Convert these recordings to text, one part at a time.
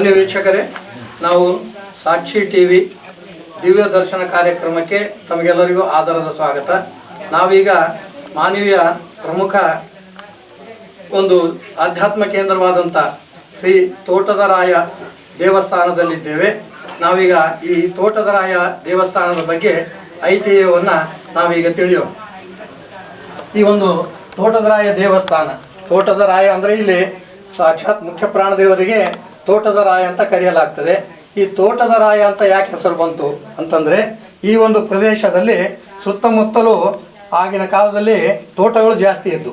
ಬನ್ನಿ ವೀಕ್ಷಕರೇ, ನಾವು ಸಾಕ್ಷಿ ಟಿ ವಿ ದಿವ್ಯ ದರ್ಶನ ಕಾರ್ಯಕ್ರಮಕ್ಕೆ ತಮಗೆಲ್ಲರಿಗೂ ಆಧಾರದ ಸ್ವಾಗತ. ನಾವೀಗ ಮಾನವೀಯ ಪ್ರಮುಖ ಒಂದು ಆಧ್ಯಾತ್ಮ ಕೇಂದ್ರವಾದಂಥ ಶ್ರೀ ತೋಟದರಾಯ ದೇವಸ್ಥಾನದಲ್ಲಿದ್ದೇವೆ. ನಾವೀಗ ಈ ತೋಟದರಾಯ ದೇವಸ್ಥಾನದ ಬಗ್ಗೆ ಐತಿಹ್ಯವನ್ನು ನಾವೀಗ ತಿಳಿಯೋಣ. ಈ ಒಂದು ತೋಟದರಾಯ ದೇವಸ್ಥಾನ, ತೋಟದರಾಯ ಅಂದರೆ ಇಲ್ಲಿ ಸಾಕ್ಷಾತ್ ಮುಖ್ಯ ಪ್ರಾಣದೇವರಿಗೆ ತೋಟದರಾಯ ಅಂತ ಕರೆಯಲಾಗ್ತದೆ. ಈ ತೋಟದ ರಾಯ ಅಂತ ಯಾಕೆ ಹೆಸರು ಬಂತು ಅಂತಂದರೆ, ಈ ಒಂದು ಪ್ರದೇಶದಲ್ಲಿ ಸುತ್ತಮುತ್ತಲು ಆಗಿನ ಕಾಲದಲ್ಲಿ ತೋಟಗಳು ಜಾಸ್ತಿ ಇದ್ದು.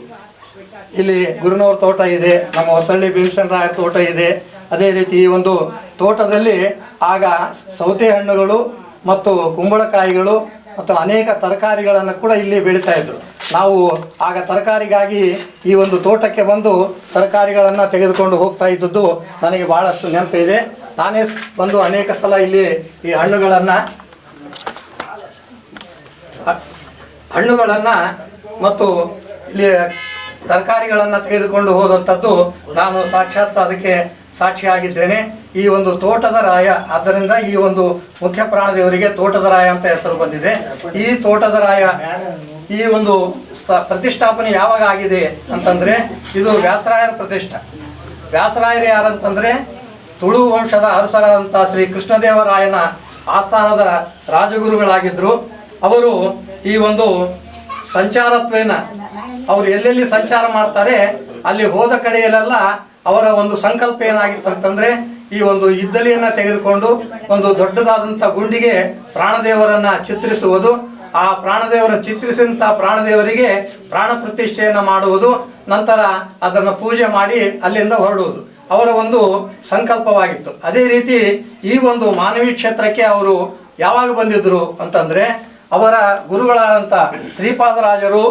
ಇಲ್ಲಿ ಗುರುನವ್ರ ತೋಟ ಇದೆ, ನಮ್ಮ ಹೊಸಳ್ಳಿ ಭೀಮಸೇನ ರಾಯ ತೋಟ ಇದೆ. ಅದೇ ರೀತಿ ಈ ಒಂದು ತೋಟದಲ್ಲಿ ಆಗ ಸೌತೆ ಹಣ್ಣುಗಳು ಮತ್ತು ಕುಂಬಳಕಾಯಿಗಳು ಮತ್ತು ಅನೇಕ ತರಕಾರಿಗಳನ್ನು ಕೂಡ ಇಲ್ಲಿ ಬೆಳೀತಾ ಇದ್ರು. ನಾವು ಆಗ ತರಕಾರಿಗಾಗಿ ಈ ಒಂದು ತೋಟಕ್ಕೆ ಬಂದು ತರಕಾರಿಗಳನ್ನು ತೆಗೆದುಕೊಂಡು ಹೋಗ್ತಾ ಇದ್ದದ್ದು ನನಗೆ ಭಾಳಷ್ಟು ನೆನಪಿದೆ. ನಾನೇ ಬಂದು ಅನೇಕ ಸಲ ಇಲ್ಲಿ ಈ ಹಣ್ಣುಗಳನ್ನು ಹಣ್ಣುಗಳನ್ನು ಮತ್ತು ಇಲ್ಲಿ ತರಕಾರಿಗಳನ್ನು ತೆಗೆದುಕೊಂಡು ಹೋದಂಥದ್ದು ನಾನು ಸಾಕ್ಷಾತ್ ಅದಕ್ಕೆ ಸಾಕ್ಷಿಯಾಗಿದ್ದೇನೆ. ಈ ಒಂದು ತೋಟದ ರಾಯ, ಆದ್ದರಿಂದ ಈ ಒಂದು ಮುಖ್ಯ ಪ್ರಾಣದೇವರಿಗೆ ತೋಟದ ರಾಯ ಅಂತ ಹೆಸರು ಬಂದಿದೆ. ಈ ತೋಟದ ರಾಯ, ಈ ಒಂದು ಪ್ರತಿಷ್ಠಾಪನೆ ಯಾವಾಗ ಆಗಿದೆ ಅಂತಂದರೆ, ಇದು ವ್ಯಾಸರಾಯರ ಪ್ರತಿಷ್ಠ. ವ್ಯಾಸರಾಯರು ಯಾರಂತಂದರೆ, ತುಳು ವಂಶದ ಅರಸರಾದಂಥ ಶ್ರೀ ಕೃಷ್ಣದೇವರಾಯನ ಆಸ್ಥಾನದ ರಾಜಗುರುಗಳಾಗಿದ್ದರು ಅವರು ಈ ಒಂದು ಸಂಚಾರತ್ವೇನ, ಅವರು ಎಲ್ಲೆಲ್ಲಿ ಸಂಚಾರ ಮಾಡ್ತಾರೆ, ಅಲ್ಲಿ ಹೋದ ಕಡೆಯಲ್ಲೆಲ್ಲ ಅವರ ಒಂದು ಸಂಕಲ್ಪ ಏನಾಗಿತ್ತು ಅಂತಂದ್ರೆ, ಈ ಒಂದು ಇದ್ದಲಿಯನ್ನ ತೆಗೆದುಕೊಂಡು ಒಂದು ದೊಡ್ಡದಾದಂಥ ಗುಂಡಿಗೆ ಪ್ರಾಣದೇವರನ್ನ ಚಿತ್ರಿಸುವುದು. ಆ ಪ್ರಾಣದೇವರ ಚಿತ್ರಿಸಿದಂಥ ಪ್ರಾಣದೇವರಿಗೆ ಪ್ರಾಣ ಪ್ರತಿಷ್ಠೆಯನ್ನು ಮಾಡುವುದು, ನಂತರ ಅದನ್ನು ಪೂಜೆ ಮಾಡಿ ಅಲ್ಲಿಂದ ಹೊರಡುವುದು. ಅವರ ಒಂದು ಸಂಕಲ್ಪವಾಗಿತ್ತು. ಅದೇ ರೀತಿ ಈ ಒಂದು ಮಾನವೀಯ ಕ್ಷೇತ್ರಕ್ಕೆ ಅವರು ಯಾವಾಗ ಬಂದಿದ್ರು ಅಂತಂದ್ರೆ, ಅವರ ಗುರುಗಳಾದಂಥ ಶ್ರೀಪಾದರಾಜರು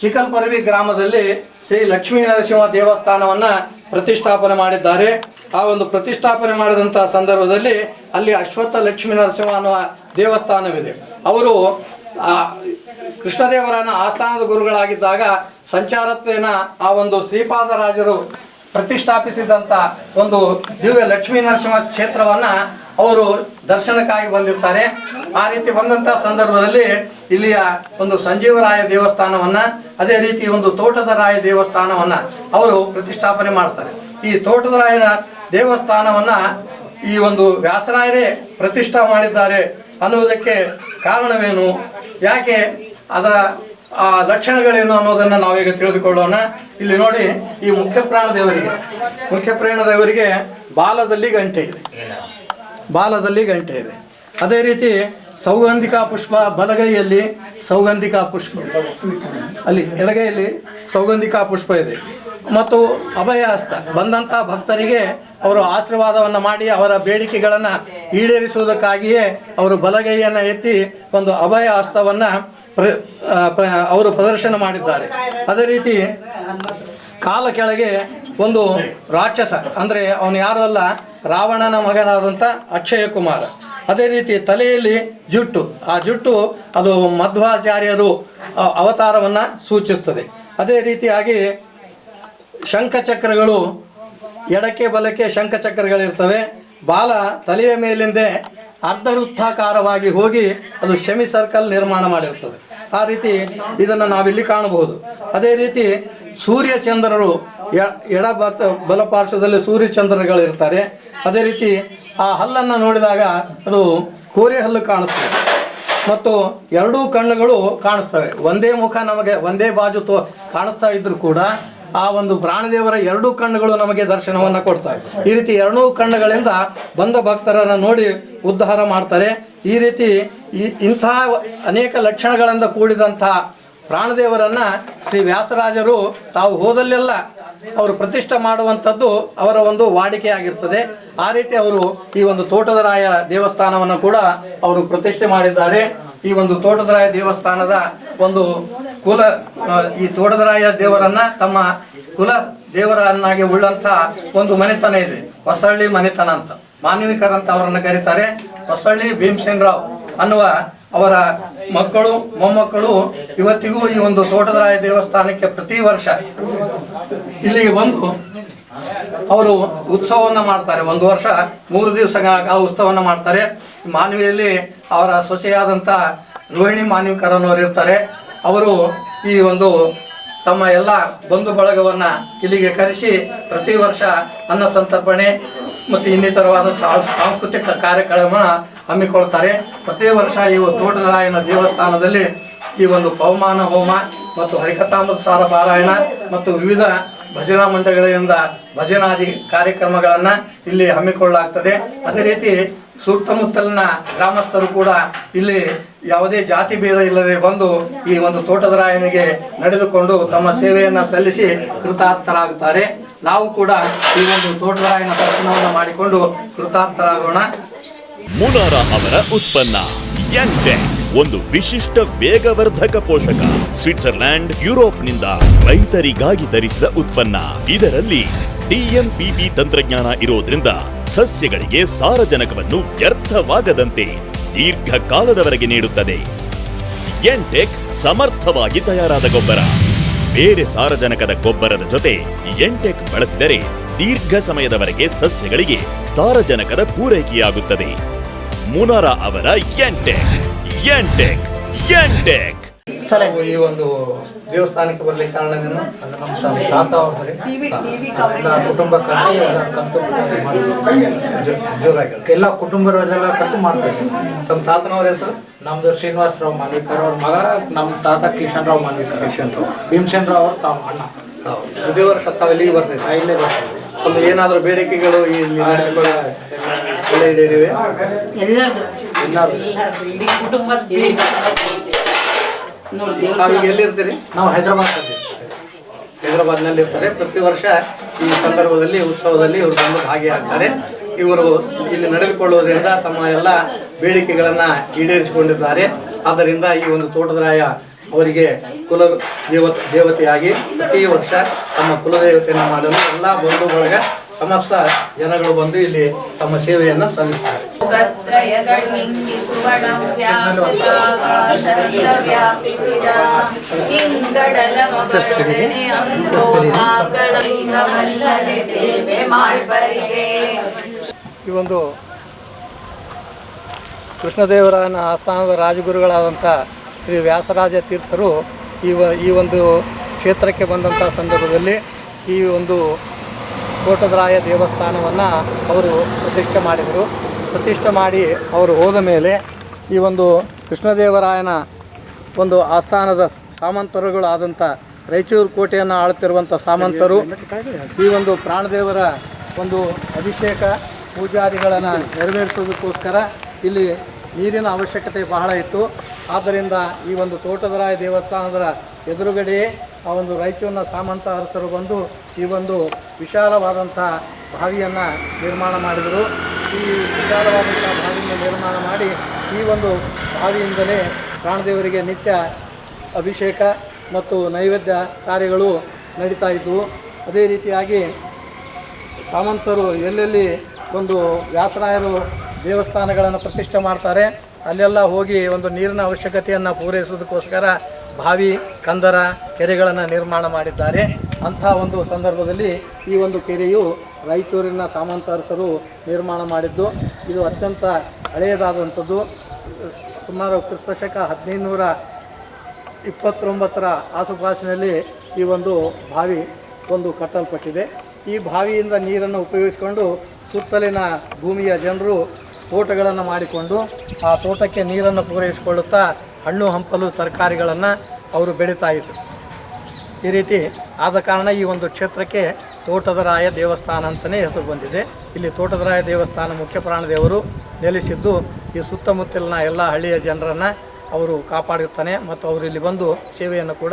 ಚಿಕಲ್ಪರವಿ ಗ್ರಾಮದಲ್ಲಿ ಶ್ರೀ ಲಕ್ಷ್ಮೀ ನರಸಿಂಹ ದೇವಸ್ಥಾನವನ್ನು ಪ್ರತಿಷ್ಠಾಪನೆ ಮಾಡಿದ್ದಾರೆ. ಆ ಒಂದು ಪ್ರತಿಷ್ಠಾಪನೆ ಮಾಡಿದಂಥ ಸಂದರ್ಭದಲ್ಲಿ ಅಲ್ಲಿ ಅಶ್ವತ್ಥ ಲಕ್ಷ್ಮೀ ನರಸಿಂಹ ಅನ್ನುವ ದೇವಸ್ಥಾನವಿದೆ. ಅವರು, ಆ, ಕೃಷ್ಣದೇವರನ್ನ ಆಸ್ಥಾನದ ಗುರುಗಳಾಗಿದ್ದಾಗ ಸಂಚಾರತ್ವೇನ ಆ ಒಂದು ಶ್ರೀಪಾದರಾಜರು ಪ್ರತಿಷ್ಠಾಪಿಸಿದಂಥ ಒಂದು ದಿವ್ಯ ಲಕ್ಷ್ಮೀ ನರಸಿಂಹ ಕ್ಷೇತ್ರವನ್ನು ಅವರು ದರ್ಶನಕ್ಕಾಗಿ ಬಂದಿರ್ತಾರೆ. ಆ ರೀತಿ ಬಂದಂಥ ಸಂದರ್ಭದಲ್ಲಿ ಇಲ್ಲಿಯ ಒಂದು ಸಂಜೀವರಾಯ ದೇವಸ್ಥಾನವನ್ನು, ಅದೇ ರೀತಿ ಒಂದು ತೋಟದ ರಾಯ ದೇವಸ್ಥಾನವನ್ನು ಅವರು ಪ್ರತಿಷ್ಠಾಪನೆ ಮಾಡ್ತಾರೆ. ಈ ತೋಟದ ರಾಯನ ದೇವಸ್ಥಾನವನ್ನು ಈ ಒಂದು ವ್ಯಾಸರಾಯರೇ ಪ್ರತಿಷ್ಠಾ ಮಾಡಿದ್ದಾರೆ ಅನ್ನುವುದಕ್ಕೆ ಕಾರಣವೇನು? ಯಾಕೆ ಅದರ ಆ ಲಕ್ಷಣಗಳೇನು ಅನ್ನೋದನ್ನು ನಾವೀಗ ತಿಳಿದುಕೊಳ್ಳೋಣ. ಇಲ್ಲಿ ನೋಡಿ, ಈ ಮುಖ್ಯ ಪ್ರಾಣ ದೇವರಿಗೆ ಮುಖ್ಯ ಪ್ರಾಣ ದೇವರಿಗೆ ಬಾಲದಲ್ಲಿ ಗಂಟೆ ಇದೆ. ಬಾಲದಲ್ಲಿ ಗಂಟೆ ಇದೆ. ಅದೇ ರೀತಿ ಸೌಗಂಧಿಕಾ ಪುಷ್ಪ ಬಲಗೈಯಲ್ಲಿ ಸೌಗಂಧಿಕಾ ಪುಷ್ಪ. ಅಲ್ಲಿ ಎಡಗೈಯಲ್ಲಿ ಸೌಗಂಧಿಕಾ ಪುಷ್ಪ ಇದೆ. ಮತ್ತು ಅಭಯ ಹಸ್ತ ಬಂದಂಥ ಭಕ್ತರಿಗೆ ಅವರು ಆಶೀರ್ವಾದವನ್ನು ಮಾಡಿ ಅವರ ಬೇಡಿಕೆಗಳನ್ನು ಈಡೇರಿಸುವುದಕ್ಕಾಗಿಯೇ ಅವರು ಬಲಗೈಯನ್ನು ಎತ್ತಿ ಒಂದು ಅಭಯ ಹಸ್ತವನ್ನು ಅವರು ಪ್ರದರ್ಶನ ಮಾಡಿದ್ದಾರೆ. ಅದೇ ರೀತಿ ಕಾಲ ಕೆಳಗೆ ಒಂದು ರಾಕ್ಷಸ, ಅಂದರೆ ಅವನು ಯಾರು ಅಲ್ಲ, ರಾವಣನ ಮಗನಾದಂಥ ಅಕ್ಷಯ ಕುಮಾರ. ಅದೇ ರೀತಿ ತಲೆಯಲ್ಲಿ ಜುಟ್ಟು. ಆ ಜುಟ್ಟು ಅದು ಮಧ್ವಾಚಾರ್ಯರು ಅವತಾರವನ್ನು ಸೂಚಿಸ್ತದೆ. ಅದೇ ರೀತಿಯಾಗಿ ಶಂಖಚಕ್ರಗಳು ಎಡಕ್ಕೆ ಬಲಕ್ಕೆ ಶಂಖಚಕ್ರಗಳಿರ್ತವೆ ಬಾಲ ತಲೆಯ ಮೇಲಿಂದೆ ಅರ್ಧ ವೃತ್ತಾಕಾರವಾಗಿ ಹೋಗಿ ಅದು ಶಮಿ ಸರ್ಕಲ್ ನಿರ್ಮಾಣ ಮಾಡಿರ್ತದೆ ಆ ರೀತಿ ಇದನ್ನು ನಾವಿಲ್ಲಿ ಕಾಣಬಹುದು. ಅದೇ ರೀತಿ ಸೂರ್ಯ ಚಂದ್ರರು ಎ- ಎಡ ಬಲ ಪಾರ್ಶ್ವದಲ್ಲಿ ಸೂರ್ಯ ಚಂದ್ರಗಳಿರ್ತಾರೆ ಅದೇ ರೀತಿ ಆ ಹಲ್ಲನ್ನು ನೋಡಿದಾಗ ಅದು ಕೋರೆ ಹಲ್ಲು ಕಾಣಿಸ್ತದೆ. ಮತ್ತು ಎರಡೂ ಕಣ್ಣುಗಳು ಕಾಣಿಸ್ತವೆ. ಒಂದೇ ಮುಖ ನಮಗೆ, ಒಂದೇ ಬಾಜು ತೋ, ಕಾಣಿಸ್ತಾ ಇದ್ದರೂ ಕೂಡ ಆ ಒಂದು ಪ್ರಾಣದೇವರ ಎರಡೂ ಕಣ್ಣುಗಳು ನಮಗೆ ದರ್ಶನವನ್ನು ಕೊಡ್ತವೆ ಈ ರೀತಿ ಎರಡೂ ಕಣ್ಣುಗಳಿಂದ ಬಂದ ಭಕ್ತರನ್ನು ನೋಡಿ ಉದ್ಧಾರ ಮಾಡ್ತಾರೆ. ಈ ರೀತಿ ಈ ಇಂಥ ಅನೇಕ ಲಕ್ಷಣಗಳಿಂದ ಕೂಡಿದಂಥ ಪ್ರಾಣದೇವರನ್ನು ಶ್ರೀ ವ್ಯಾಸರಾಜರು ತಾವು ಹೋದಲ್ಲೆಲ್ಲ ಅವರು ಪ್ರತಿಷ್ಠೆ ಮಾಡುವಂಥದ್ದು ಅವರ ಒಂದು ವಾಡಿಕೆಯಾಗಿರ್ತದೆ ಆ ರೀತಿ ಅವರು ಈ ಒಂದು ತೋಟದರಾಯ ದೇವಸ್ಥಾನವನ್ನು ಕೂಡ ಅವರು ಪ್ರತಿಷ್ಠೆ ಮಾಡಿದ್ದಾರೆ. ಈ ಒಂದು ತೋಟದರಾಯ ದೇವಸ್ಥಾನದ ಒಂದು ಕುಲ ಈ ತೋಟದರಾಯ ದೇವರನ್ನ ತಮ್ಮ ಕುಲ ದೇವರನ್ನಾಗಿ ಉಳ್ಳಂಥ ಒಂದು ಮನೆತನ ಇದೆ. ಹೊಸಳ್ಳಿ ಮನೆತನ ಅಂತ. ಮಾನವಿಕರ್ ಅಂತ ಅವರನ್ನು ಕರೀತಾರೆ. ಹೊಸಳ್ಳಿ ಭೀಮಸೇನ್ ರಾವ್ ಅನ್ನುವ ಅವರ ಮಕ್ಕಳು, ಮೊಮ್ಮಕ್ಕಳು ಇವತ್ತಿಗೂ ಈ ಒಂದು ತೋಟದರಾಯ ದೇವಸ್ಥಾನಕ್ಕೆ ಪ್ರತಿ ವರ್ಷ ಇಲ್ಲಿಗೆ ಬಂದು ಅವರು ಉತ್ಸವವನ್ನು ಮಾಡ್ತಾರೆ. ಒಂದು ವರ್ಷ ಮೂರು ದಿವಸ ಉತ್ಸವವನ್ನು ಮಾಡ್ತಾರೆ. ಮಾನವಿಯಲ್ಲಿ ಅವರ ಸೊಸೆಯಾದಂಥ ರೋಹಿಣಿ ಮಾನವಿಕರನ್ನವರು ಇರ್ತಾರೆ ಅವರು ಈ ಒಂದು ತಮ್ಮ ಎಲ್ಲ ಬಂಧು ಬಳಗವನ್ನು ಇಲ್ಲಿಗೆ ಕರೆಸಿ ಪ್ರತಿ ವರ್ಷ ಅನ್ನ ಸಂತರ್ಪಣೆ ಮತ್ತು ಇನ್ನಿತರವಾದ ಸಾಂಸ್ಕೃತಿಕ ಕಾರ್ಯಕ್ರಮ ಹಮ್ಮಿಕೊಳ್ತಾರೆ. ಪ್ರತಿ ವರ್ಷ ಈ ತೋಟದರಾಯನ ದೇವಸ್ಥಾನದಲ್ಲಿ ಈ ಒಂದು ಪವಮಾನ ಹೋಮ ಮತ್ತು ಹರಿಕಥಾಮೃತ ಸಾರ ಪಾರಾಯಣ ಮತ್ತು ವಿವಿಧ ಭಜನಾ ಮಂಡಳಿಗಳಿಂದ ಭಜನಾದಿ ಕಾರ್ಯಕ್ರಮಗಳನ್ನು ಇಲ್ಲಿ ಹಮ್ಮಿಕೊಳ್ಳಲಾಗ್ತದೆ. ಅದೇ ರೀತಿ ಸುತ್ತಮುತ್ತಲಿನ ಗ್ರಾಮಸ್ಥರು ಕೂಡ ಇಲ್ಲಿ ಯಾವುದೇ ಜಾತಿ ಭೇದ ಇಲ್ಲದೆ ಬಂದು ಈ ಒಂದು ತೋಟದ ರಾಯನಿಗೆ ನಡೆದುಕೊಂಡು ತಮ್ಮ ಸೇವೆಯನ್ನು ಸಲ್ಲಿಸಿ ಕೃತಾರ್ಥರಾಗುತ್ತಾರೆ. ನಾವು ಕೂಡ ಈ ಒಂದು ತೋಟದರಾಯನ ದರ್ಶನವನ್ನು ಮಾಡಿಕೊಂಡು ಕೃತಾರ್ಥರಾಗೋಣ. ಮುನಾರ ಅವರ ಉತ್ಪನ್ನ ಒಂದು ವಿಶಿಷ್ಟ ವೇಗವರ್ಧಕ ಪೋಷಕ. ಸ್ವಿಟ್ಜರ್ಲ್ಯಾಂಡ್, ಯುರೋಪ್ನಿಂದ ರೈತರಿಗಾಗಿ ಧರಿಸಿದ ಉತ್ಪನ್ನ. ಇದರಲ್ಲಿ ಡಿಎಂಪಿಪಿ ತಂತ್ರಜ್ಞಾನ ಇರೋದ್ರಿಂದ ಸಸ್ಯಗಳಿಗೆ ಸಾರಜನಕವನ್ನು ವ್ಯರ್ಥವಾಗದಂತೆ ದೀರ್ಘಕಾಲದವರೆಗೆ ನೀಡುತ್ತದೆ. ಎಂಟೆಕ್ ಸಮರ್ಥವಾಗಿ ತಯಾರಾದ ಗೊಬ್ಬರ. ಬೇರೆ ಸಾರಜನಕದ ಗೊಬ್ಬರದ ಜೊತೆ ಎಂಟೆಕ್ ಬಳಸಿದರೆ ದೀರ್ಘ ಸಮಯದವರೆಗೆ ಸಸ್ಯಗಳಿಗೆ ಸಾರಜನಕದ ಪೂರೈಕೆಯಾಗುತ್ತದೆ. ಮುನಾರ ಅವರ ಎಂಟೆಕ್ ಎಂಟೆಕ್ ಎಂಟೆಕ್ ಈ ಒಂದು ದೇವಸ್ಥಾನಕ್ಕೆ ಬರ್ಲಿಕ್ಕೆ ಕಾರಣ ಏನು? ನಮ್ಮ ತಾತ ಅವ್ರದ್ರಿ ಎಲ್ಲ ಕುಟುಂಬ ಕಂತು ಎಲ್ಲ ಕುಟುಂಬದವರೆಲ್ಲ ಕಟ್ಟು ಮಾಡ್ತಾರೆ. ತಮ್ಮ ತಾತನವ್ರ ಹೆಸರು? ನಮ್ದು ಶ್ರೀನಿವಾಸರಾವ್ ಮಾನ್ವಿಕರ್ ಅವ್ರ ಮಗ ನಮ್ಮ ತಾತ ಕಿಶನ್ ರಾವ್ ಮಾನ್ವಿಕರ್ ಕಿಶನ್ ರಾವ್. ಭೀಮಸೇನ್ ರಾವ್ ಅವ್ರ ತಾವು ಅಣ್ಣ. ಇದೇ ವರ್ಷ ತಾವು ಇಲ್ಲಿಗೆ ಬರ್ತೀವಿ ಇಲ್ಲೇ ಬರ್ತಾರೆ ಒಂದು ಏನಾದರೂ ಬೇಡಿಕೆಗಳು ಇಲ್ಲಿ ಎಲ್ಲ ಈಡೇರಿವೆ ಎಲ್ಲರದು ಎಲ್ಲರೂ ಇಡೀ ಕುಟುಂಬದ ತಾವೀಗ ಎಲ್ಲಿರ್ತೀರಿ? ನಾವು ಹೈದರಾಬಾದ್ ಹೈದರಾಬಾದ್ನಲ್ಲಿ ಇರ್ತಾರೆ ಪ್ರತಿ ವರ್ಷ ಈ ಸಂದರ್ಭದಲ್ಲಿ ಉತ್ಸವದಲ್ಲಿ ಇವರು ಬಂದು ಭಾಗಿಯಾಗ್ತಾರೆ. ಇವರು ಇಲ್ಲಿ ನಡೆದುಕೊಳ್ಳುವುದರಿಂದ ತಮ್ಮ ಎಲ್ಲ ಬೇಡಿಕೆಗಳನ್ನು ಈಡೇರಿಸಿಕೊಂಡಿದ್ದಾರೆ. ಆದ್ದರಿಂದ ಈ ಒಂದು ತೋಟದರಾಯ ಅವರಿಗೆ ಕುಲ ದೇವ ದೇವತೆಯಾಗಿ ಪ್ರತಿ ವರ್ಷ ತಮ್ಮ ಕುಲದೇವತೆಯನ್ನು ಮಾಡಲು ಎಲ್ಲ ಬಂಧು ಬಳಗ ಸಮಸ್ತ ಜನಗಳು ಬಂದು ಇಲ್ಲಿ ತಮ್ಮ ಸೇವೆಯನ್ನು ಸಲ್ಲಿಸ್ತಾರೆ. ಈ ಒಂದು ಕೃಷ್ಣದೇವರಾಯನ ಆಸ್ಥಾನದ ರಾಜಗುರುಗಳಾದಂಥ ಶ್ರೀ ವ್ಯಾಸರಾಜ ತೀರ್ಥರು ಈ ಈ ಒಂದು ಕ್ಷೇತ್ರಕ್ಕೆ ಬಂದಂಥ ಸಂದರ್ಭದಲ್ಲಿ ಈ ಒಂದು ತೋಟದರಾಯ ದೇವಸ್ಥಾನವನ್ನು ಅವರು ಪ್ರತಿಷ್ಠೆ ಮಾಡಿದರು. ಪ್ರತಿಷ್ಠೆ ಮಾಡಿ ಅವರು ಹೋದ ಮೇಲೆ ಈ ಒಂದು ಕೃಷ್ಣದೇವರಾಯನ ಒಂದು ಆಸ್ಥಾನದ ಸಾಮಂತರುಗಳಾದಂಥ ರಾಯಚೂರು ಕೋಟೆಯನ್ನು ಆಳುತ್ತಿರುವಂಥ ಸಾಮಂತರು, ಈ ಒಂದು ಪ್ರಾಣದೇವರ ಒಂದು ಅಭಿಷೇಕ ಪೂಜಾರಿಗಳನ್ನು ನೆರವೇರಿಸೋದಕ್ಕೋಸ್ಕರ ಇಲ್ಲಿ ನೀರಿನ ಅವಶ್ಯಕತೆ ಬಹಳ ಇತ್ತು. ಆದ್ದರಿಂದ ಈ ಒಂದು ತೋಟದರಾಯ ದೇವಸ್ಥಾನದ ಎದುರುಗಡೆಯೇ ಆ ಒಂದು ರಾಯಚೂರಿನ ಸಾಮಂತ ಅರಸರು ಬಂದು ಈ ಒಂದು ವಿಶಾಲವಾದಂಥ ಬಾವಿಯನ್ನು ನಿರ್ಮಾಣ ಮಾಡಿದರು. ಈ ವಿಶಾಲವಾದಂಥ ಬಾವಿಯನ್ನು ನಿರ್ಮಾಣ ಮಾಡಿ ಈ ಒಂದು ಬಾವಿಯಿಂದಲೇ ಪ್ರಾಣದೇವರಿಗೆ ನಿತ್ಯ ಅಭಿಷೇಕ ಮತ್ತು ನೈವೇದ್ಯ ಕಾರ್ಯಗಳು ನಡೀತಾ ಇದ್ದವು ಅದೇ ರೀತಿಯಾಗಿ ಸಾಮಂತರು ಎಲ್ಲೆಲ್ಲಿ ಒಂದು ವ್ಯಾಸರಾಯರು ದೇವಸ್ಥಾನಗಳನ್ನು ಪ್ರತಿಷ್ಠೆ ಮಾಡ್ತಾರೆ, ಅಲ್ಲೆಲ್ಲ ಹೋಗಿ ಒಂದು ನೀರಿನ ಅವಶ್ಯಕತೆಯನ್ನು ಪೂರೈಸೋದಕ್ಕೋಸ್ಕರ ಬಾವಿ ಕಂದರ ಕೆರೆಗಳನ್ನು ನಿರ್ಮಾಣ ಮಾಡಿದ್ದಾರೆ. ಅಂಥ ಒಂದು ಸಂದರ್ಭದಲ್ಲಿ ಈ ಒಂದು ಕೆರೆಯು ರಾಯಚೂರಿನ ಸಾಮಂತ ಅರಸರು ನಿರ್ಮಾಣ ಮಾಡಿದ್ದು. ಇದು ಅತ್ಯಂತ ಹಳೆಯದಾದಂಥದ್ದು. ಸುಮಾರು ಕ್ರಿಸ್ತಶಕ ಹದಿನೈದುನೂರ ಇಪ್ಪತ್ತೊಂಬತ್ತರ ಆಸುಪಾಸಿನಲ್ಲಿ ಈ ಒಂದು ಬಾವಿ ಒಂದು ಕಟ್ಟಲ್ಪಟ್ಟಿದೆ. ಈ ಬಾವಿಯಿಂದ ನೀರನ್ನು ಉಪಯೋಗಿಸಿಕೊಂಡು ಸುತ್ತಲಿನ ಭೂಮಿಯ ಜನರು ತೋಟಗಳನ್ನು ಮಾಡಿಕೊಂಡು ಆ ತೋಟಕ್ಕೆ ನೀರನ್ನು ಪೂರೈಸಿಕೊಳ್ಳುತ್ತಾ ಹಣ್ಣು ಹಂಪಲು ತರಕಾರಿಗಳನ್ನು ಅವರು ಬೆಳೀತಾ ಇದ್ದರು ಈ ರೀತಿ ಆದ ಕಾರಣ ಈ ಒಂದು ಕ್ಷೇತ್ರಕ್ಕೆ ತೋಟದರಾಯ ದೇವಸ್ಥಾನ ಅಂತಲೇ ಹೆಸರು ಬಂದಿದೆ. ಇಲ್ಲಿ ತೋಟದರಾಯ ದೇವಸ್ಥಾನ ಮುಖ್ಯ ಪ್ರಾಣದೇವರು ನೆಲೆಸಿದ್ದು ಈ ಸುತ್ತಮುತ್ತಲಿನ ಎಲ್ಲ ಹಳ್ಳಿಯ ಜನರನ್ನು ಅವರು ಕಾಪಾಡುತ್ತಾನೆ ಮತ್ತು ಅವರು ಇಲ್ಲಿ ಬಂದು ಸೇವೆಯನ್ನು ಕೂಡ